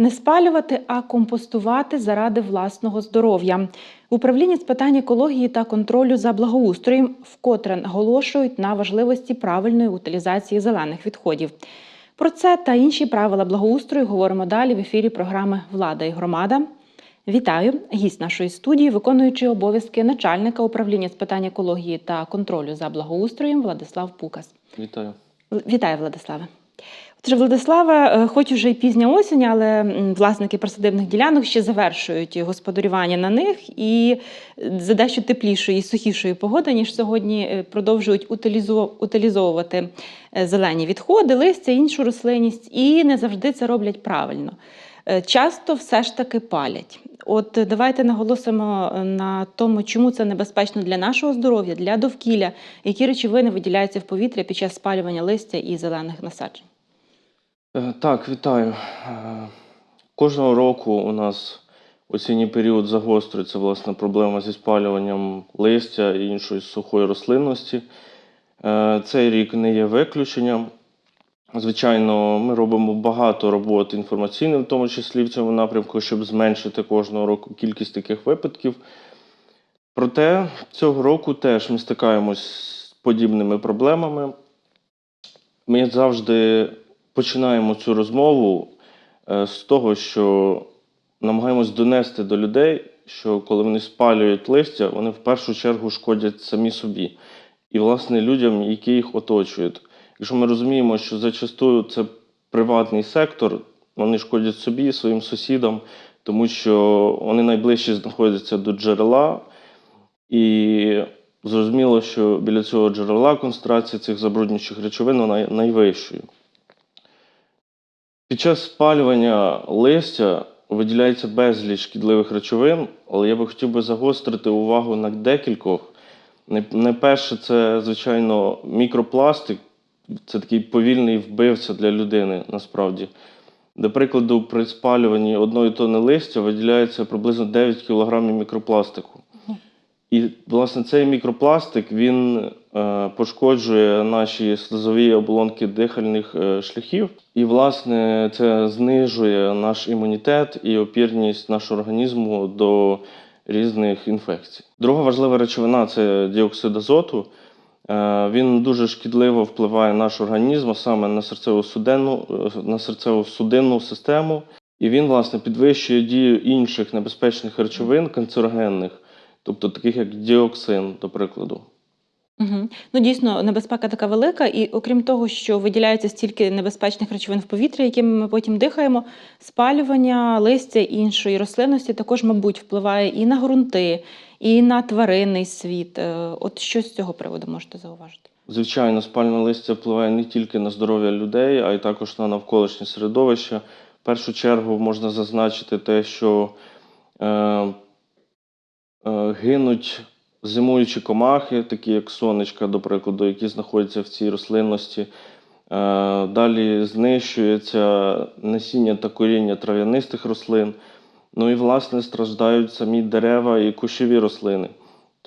Не спалювати, а компостувати заради власного здоров'я. В управлінні з питань екології та контролю за благоустроєм вкотре наголошують на важливості правильної утилізації зелених відходів. Про це та інші правила благоустрою говоримо далі в ефірі програми Влада і громада. Вітаю! Гість нашої студії, виконуючий обов'язки начальника управління з питань екології та контролю за благоустроєм Владислав Пукас. Вітаю. Вітаю, Владиславе. Отже, Владислава, е, хоч уже й пізня осінь, але власники присадибних ділянок ще завершують господарювання на них і е, за дещо теплішої і сухішої погоди, ніж сьогодні, е, продовжують утилізовувати зелені відходи, листя, іншу рослинність, і не завжди це роблять правильно. Часто все ж таки палять. От давайте наголосимо на тому, чому це небезпечно для нашого здоров'я, для довкілля, які речовини виділяються в повітря під час спалювання листя і зелених насаджень. Е, Так, вітаю. Е, Кожного року у нас осінній період загострюється власне проблема зі спалюванням листя і іншої сухої рослинності. Е, Цей рік не є виключенням. Звичайно, ми робимо багато роботи інформаційної, в тому числі в цьому напрямку, щоб зменшити кожного року кількість таких випадків. Проте цього року теж ми стикаємось з подібними проблемами. Ми завжди починаємо цю розмову е, з того, що намагаємось донести до людей, що коли вони спалюють листя, вони в першу чергу шкодять самі собі і, власне, людям, які їх оточують. Якщо ми розуміємо, що зачастую це приватний сектор, вони шкодять собі, своїм сусідам, тому що вони найближче знаходяться до джерела, і зрозуміло, що біля цього джерела концентрація цих забруднюючих речовин вона найвищою. Під час спалювання листя виділяється безліч шкідливих речовин, але я би хотів би загострити увагу на декількох. Най- Найперше, це, звичайно, мікропластик. Це такий повільний вбивця для людини насправді. До прикладу, при спалюванні одної тони листя виділяється приблизно 9 кг мікропластику. І, власне, цей мікропластик він пошкоджує наші слизові оболонки дихальних е, шляхів. І, власне, це знижує наш імунітет і опірність нашого організму до різних інфекцій. Друга важлива речовина це діоксид азоту. Е, Він дуже шкідливо впливає на наш організм, а саме на серцево-судинну, е, на серцево-судинну систему. І він, власне, підвищує дію інших небезпечних речовин, канцерогенних, тобто таких як діоксин, до прикладу. Угу. Ну, дійсно, небезпека така велика, і окрім того, що виділяється стільки небезпечних речовин в повітрі, якими ми потім дихаємо, спалювання листя іншої рослинності також, мабуть, впливає і на ґрунти, і на тваринний світ. Е, От що з цього приводу можете зауважити? Звичайно, спальне листя впливає не тільки на здоров'я людей, а й також на навколишнє середовище. В першу чергу можна зазначити те, що е, е, гинуть зимуючі комахи, такі як сонечка, до прикладу, які знаходяться в цій рослинності. Е, далі знищується насіння та коріння трав'янистих рослин. Ну і, власне, страждають самі дерева і кущові рослини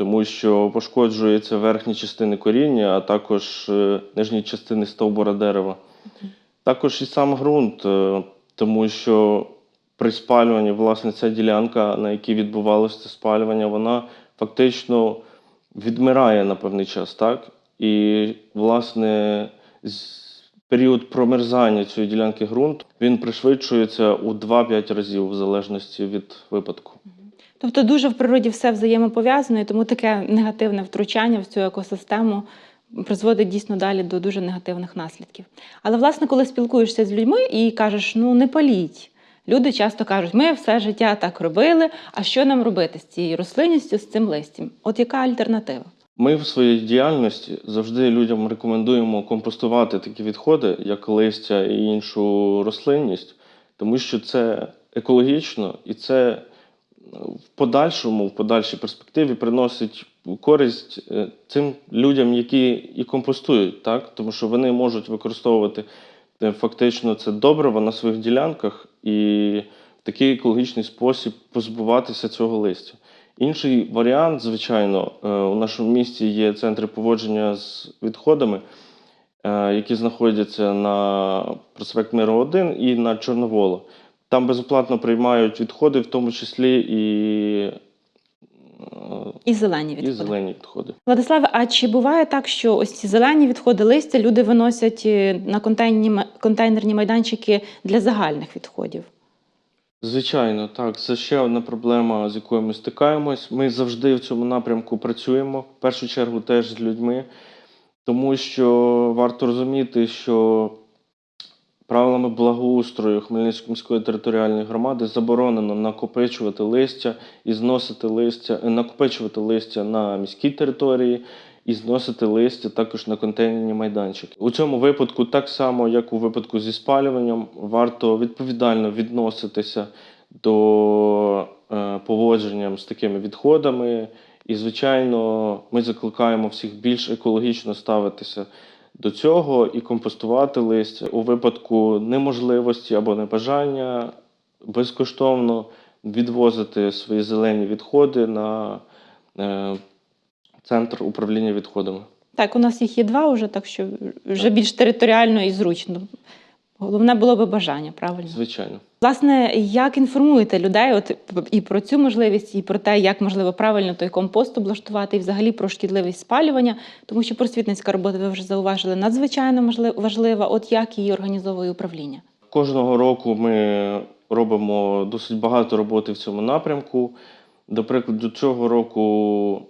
тому що пошкоджуються верхні частини коріння, а також е, нижні частини стовбура дерева. Також і сам ґрунт, е, тому що при спалюванні, власне, ця ділянка, на якій відбувалося спалювання, вона фактично відмирає на певний час, так? І, власне, період промерзання цієї ділянки ґрунту він пришвидшується у 2-5 разів в залежності від випадку. Тобто дуже в природі все взаємопов'язано, і тому таке негативне втручання в цю екосистему призводить дійсно далі до дуже негативних наслідків. Але, власне, коли спілкуєшся з людьми і кажеш, ну не паліть. Люди часто кажуть, ми все життя так робили, а що нам робити з цією рослинністю, з цим листям? От яка альтернатива? Ми в своїй діяльності завжди людям рекомендуємо компостувати такі відходи, як листя і іншу рослинність, тому що це екологічно і це в подальшому, в подальшій перспективі приносить користь е, цим людям, які і компостують, так? тому що вони можуть використовувати фактично це добриво на своїх ділянках і в такий екологічний спосіб позбуватися цього листя. Інший варіант, звичайно, е, у нашому місті є центри поводження з відходами, е, які знаходяться на проспект Миру 1 і на Чорноволо. Там безоплатно приймають відходи, в тому числі і, е, І зелені відходи. і зелені відходи. Владиславе, а чи буває так, що ось ці зелені відходи листя люди виносять е, на контейнерні майданчики для загальних відходів? Звичайно, так. Це ще одна проблема, з якою ми стикаємось. Ми завжди в цьому напрямку працюємо, в першу чергу теж з людьми, тому що варто розуміти, що правилами благоустрою Хмельницької міської територіальної громади заборонено накопичувати листя і зносити листя, е, накопичувати листя на міській території і зносити листя також на контейнерні майданчики. У цьому випадку, так само як у випадку зі спалюванням, варто відповідально відноситися до е, поводженням з такими відходами. І, звичайно, ми закликаємо всіх більш екологічно ставитися до цього і компостувати листя у випадку неможливості або небажання безкоштовно відвозити свої зелені відходи на е, центр управління відходами. Так, у нас їх є два вже, так що вже більш територіально і зручно. Головне було би бажання, правильно? Звичайно. Власне, як інформуєте людей от, і про цю можливість, і про те, як можливо правильно той компост облаштувати, і взагалі про шкідливість спалювання, тому що просвітницька робота, ви вже зауважили, надзвичайно важлива. От як її організовує управління? Кожного року ми робимо досить багато роботи в цьому напрямку. До прикладу, цього року,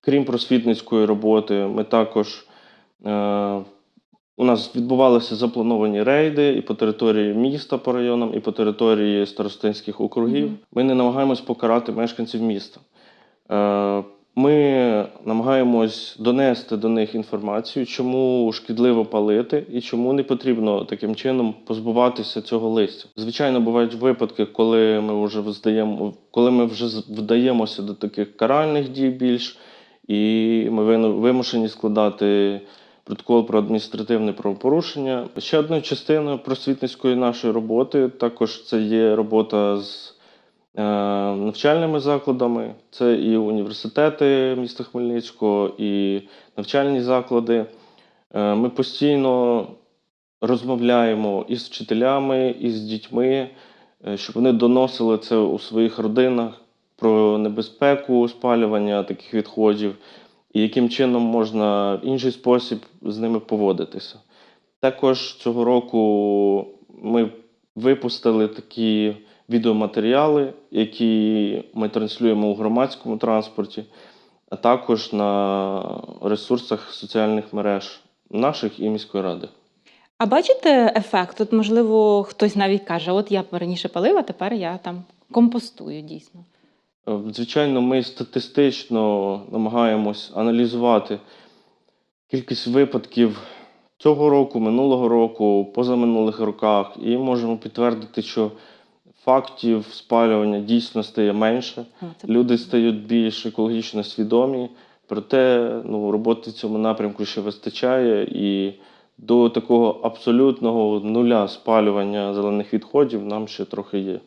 крім просвітницької роботи, ми також е, у нас відбувалися заплановані рейди і по території міста по районам, і по території старостинських округів. Мгм. Ми не намагаємось покарати мешканців міста. Е, Ми намагаємось донести до них інформацію, чому шкідливо палити і чому не потрібно таким чином позбуватися цього листя. Звичайно, бувають випадки, коли ми вже здаємо, коли ми вже вдаємося до таких каральних дій більш, і ми вимушені складати протокол про адміністративне правопорушення. Ще одною частиною просвітницької нашої роботи також це є робота з е, навчальними закладами, це і університети міста Хмельницького, і навчальні заклади. Е, Ми постійно розмовляємо із вчителями, і з дітьми, е, щоб вони доносили це у своїх родинах про небезпеку спалювання таких відходів і яким чином можна інший спосіб з ними поводитися. Також цього року ми випустили такі відеоматеріали, які ми транслюємо у громадському транспорті, а також на ресурсах соціальних мереж наших і міської ради. А бачите ефект? От, можливо, хтось навіть каже: от я раніше палила, тепер я там компостую дійсно. Е, Звичайно, ми статистично намагаємось аналізувати кількість випадків цього року, минулого року, позаминулих роках, і можемо підтвердити, що фактів спалювання дійсно стає менше. Люди стають більш екологічно свідомі, проте ну, роботи в цьому напрямку ще вистачає, і до такого абсолютного нуля спалювання зелених відходів нам ще трохи є.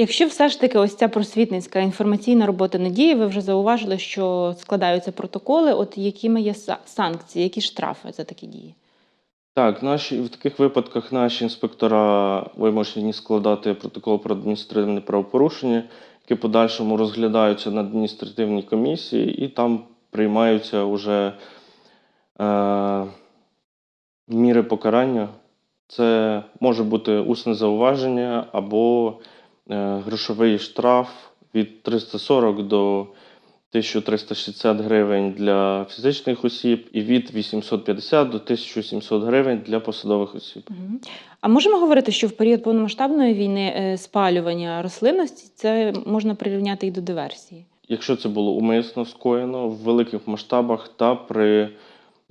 Якщо все ж таки ось ця просвітницька інформаційна робота не діє, ви вже зауважили, що складаються протоколи, от якими є санкції, які штрафи за такі дії? Так, наші в таких випадках наші інспектора вимушені складати протокол про адміністративне правопорушення, які подальшому розглядаються на адміністративній комісії, і там приймаються вже е, міри покарання. Це може бути усне зауваження або грошовий штраф від 340 до 1360 гривень для фізичних осіб і від 850 до 1700 гривень для посадових осіб. А можемо говорити, що в період повномасштабної війни е, спалювання рослинності це можна прирівняти і до диверсії? Якщо це було умисно скоєно в великих масштабах та при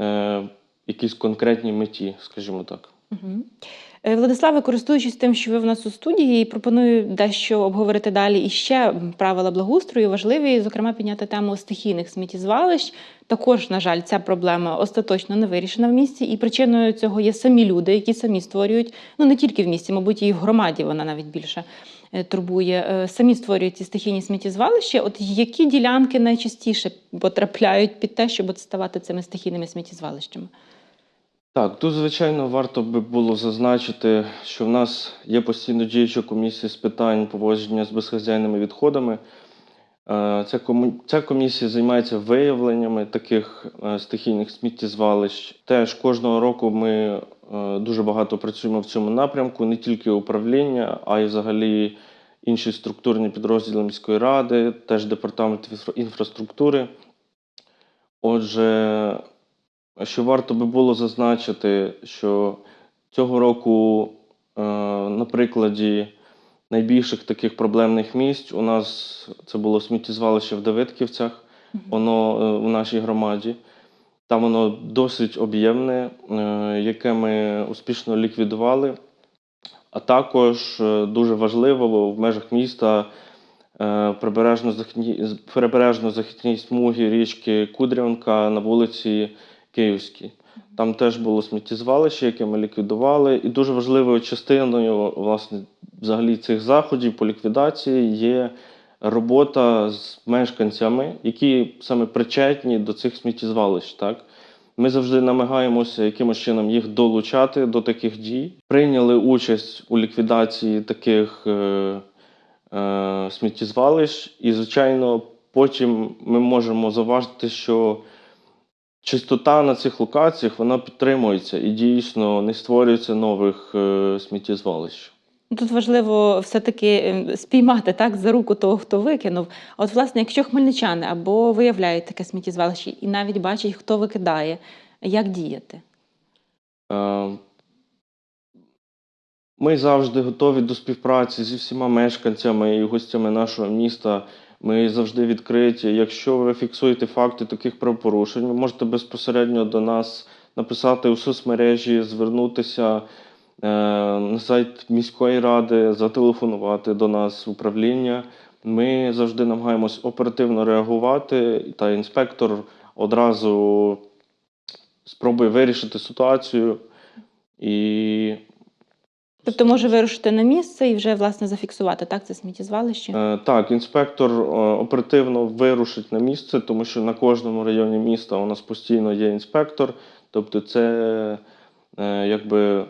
е, якійсь конкретній меті, скажімо так. Угу. Владиславе, користуючись тим, що ви в нас у студії, пропоную дещо обговорити далі і ще правила благоустрою важливі, зокрема, підняти тему стихійних сміттєзвалищ. Також, на жаль, ця проблема остаточно не вирішена в місті, і причиною цього є самі люди, які самі створюють, ну не тільки в місті, мабуть, і в громаді вона навіть більше е, турбує. е, Самі створюють ці стихійні сміттєзвалища. От які ділянки найчастіше потрапляють під те, щоб ставати цими стихійними сміттєзвалищами? Так, тут, звичайно, варто би було зазначити, що в нас є постійно діюча комісія з питань поводження з безхазяйними відходами. Е, Ця, комісія займається виявленнями таких е, стихійних сміттєзвалищ. Теж кожного року ми е, дуже багато працюємо в цьому напрямку, не тільки управління, а й взагалі інші структурні підрозділи міської ради, теж департамент інфраструктури. Отже, що варто би було зазначити, що цього року, е, на прикладі найбільших таких проблемних місць, у нас це було сміттєзвалище в Давидківцях, воно е, у нашій громаді. Там воно досить об'ємне, е, яке ми успішно ліквідували. А також дуже важливо в межах міста прибережно-захисні смуги річки Кудрявка на вулиці Київській. Там теж було сміттєзвалище, яке ми ліквідували. І дуже важливою частиною власне, взагалі цих заходів по ліквідації є робота з мешканцями, які саме причетні до цих сміттєзвалищ. Так? Ми завжди намагаємося якимось чином їх долучати до таких дій. Прийняли участь у ліквідації таких е, е, сміттєзвалищ, і, звичайно, потім ми можемо заважити, що чистота на цих локаціях вона підтримується і дійсно не створюється нових е, сміттєзвалищ. Тут важливо все-таки е, спіймати так за руку того, хто викинув. А от, власне, якщо хмельничани або виявляють таке сміттєзвалище і навіть бачать, хто викидає, як діяти? Е, Ми завжди готові до співпраці зі всіма мешканцями і гостями нашого міста. Ми завжди відкриті. Якщо ви фіксуєте факти таких правопорушень, ви можете безпосередньо до нас написати у соцмережі, звернутися е, на сайт міської ради, зателефонувати до нас в управління. Ми завжди намагаємось оперативно реагувати, та інспектор одразу спробує вирішити ситуацію і Тобто може вирушити на місце і вже власне зафіксувати так це сміттєзвалище? Е, Так, інспектор е, оперативно вирушить на місце, тому що на кожному районі міста у нас постійно є інспектор. Тобто, це е, якби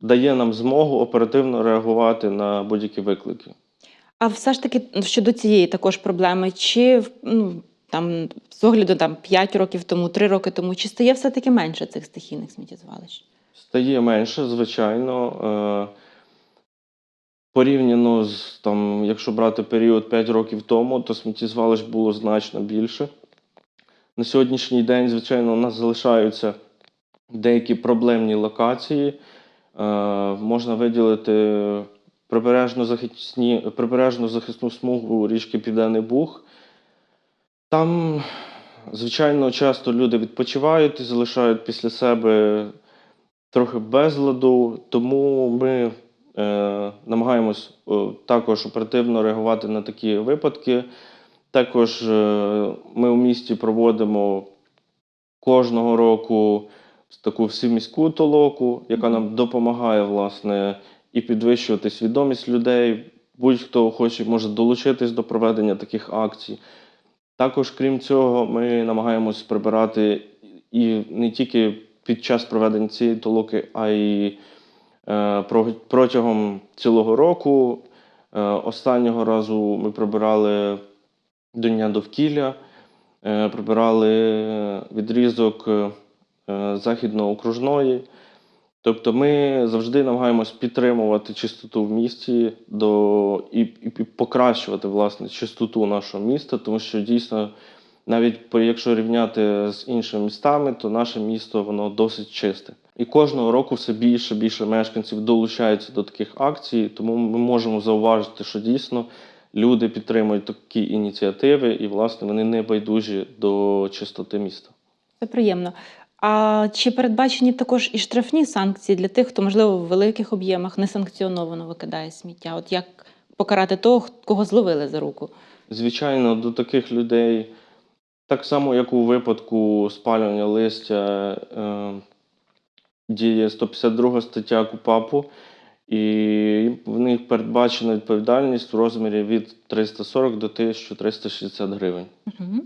дає нам змогу оперативно реагувати на будь-які виклики. А все ж таки щодо цієї також проблеми, чи ну, там з огляду там 5 років тому, 3 роки тому, чи стає все-таки менше цих стихійних сміттєзвалищ? Стає менше, звичайно. Е, Порівняно з там, якщо брати період 5 років тому, то сміттєзвалищ було значно більше. На сьогоднішній день, звичайно, у нас залишаються деякі проблемні локації. Е, можна виділити прибережну захисні, прибережну захисну смугу річки Південний Буг. Там, звичайно, часто люди відпочивають і залишають після себе трохи безладу, тому ми намагаємось е, також оперативно реагувати на такі випадки. Також е, ми у місті проводимо кожного року таку всеміську толоку, яка нам допомагає власне і підвищувати свідомість людей. Будь-хто хоче може долучитись до проведення таких акцій. Також, крім цього, ми намагаємось прибирати і не тільки під час проведення цієї толоки, а й протягом цілого року. Е, останнього разу ми прибирали до Дня довкілля, е, прибирали відрізок е, західно-окружної. Тобто ми завжди намагаємось підтримувати чистоту в місті до, і, і покращувати власне чистоту нашого міста, тому що дійсно, навіть якщо рівняти з іншими містами, то наше місто воно досить чисте. І кожного року все більше більше мешканців долучаються до таких акцій, тому ми можемо зауважити, що дійсно люди підтримують такі ініціативи, і власне вони не байдужі до чистоти міста. Це приємно. А чи передбачені також і штрафні санкції для тих, хто, можливо, в великих об'ємах несанкціоновано викидає сміття? От як покарати того, кого зловили за руку? Звичайно, до таких людей, так само, як у випадку спалювання листя, е, діє 152 стаття КУПАПу, і в них передбачена відповідальність в розмірі від 340 до 1360 гривень. Угу.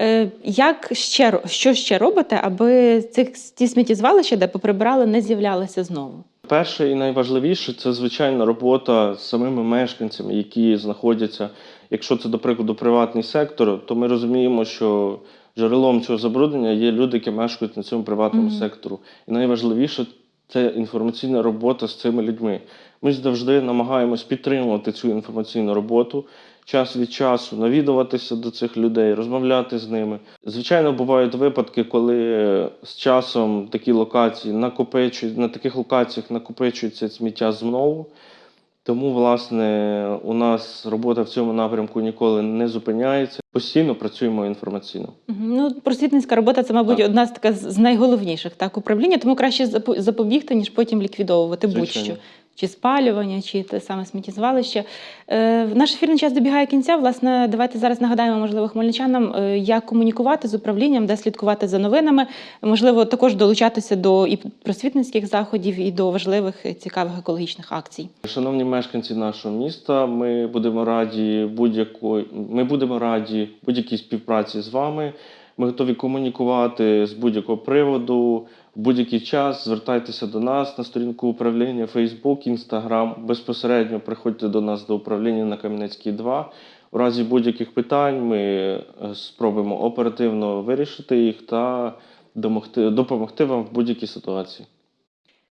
Е, Як ще що ще робите, аби цих ті сміттєзвалища, де поприбирали, не з'являлися знову? Перше і найважливіше це звичайна робота з самими мешканцями, які знаходяться. Якщо це, до прикладу, приватний сектор, то ми розуміємо, що джерелом цього забруднення є люди, які мешкають на цьому приватному Мгм. сектору. І найважливіше це інформаційна робота з цими людьми. Ми завжди намагаємось підтримувати цю інформаційну роботу, час від часу навідуватися до цих людей, розмовляти з ними. Звичайно, бувають випадки, коли з часом такі локації накопичують, на таких локаціях накопичується сміття знову. Тому, власне, у нас робота в цьому напрямку ніколи не зупиняється. Постійно працюємо інформаційно. Ну, просвітницька робота це, мабуть, Так. одна з така з найголовніших так управління, тому краще запо- запобігти, ніж потім ліквідовувати будь-що. Чи спалювання, чи те саме сміттєзвалище. Е, наш ефірний час добігає кінця. Власне, давайте зараз нагадаємо, можливо, хмельничанам, е, як комунікувати з управлінням, де слідкувати за новинами. Можливо, також долучатися до і просвітницьких заходів, і до важливих е, цікавих екологічних акцій. Шановні мешканці нашого міста, ми будемо раді будь-якої, ми будемо раді будь-якій співпраці з вами. Ми готові комунікувати з будь-якого приводу. В будь-який час звертайтеся до нас на сторінку управління Facebook, Instagram. Безпосередньо приходьте до нас до управління на Кам'янецькій 2. У разі будь-яких питань ми е, спробуємо оперативно вирішити їх та домогти- допомогти вам в будь-якій ситуації.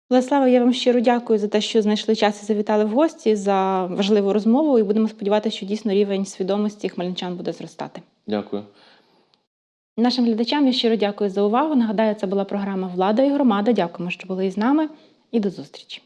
Владислава, я вам щиро дякую за те, що знайшли час і завітали в гості за важливу розмову. І будемо сподіватися, що дійсно рівень свідомості хмельничан буде зростати. Дякую. Нашим глядачам я щиро дякую за увагу. Нагадаю, це була програма Влада і громада. Дякуємо, що були із нами, і до зустрічі.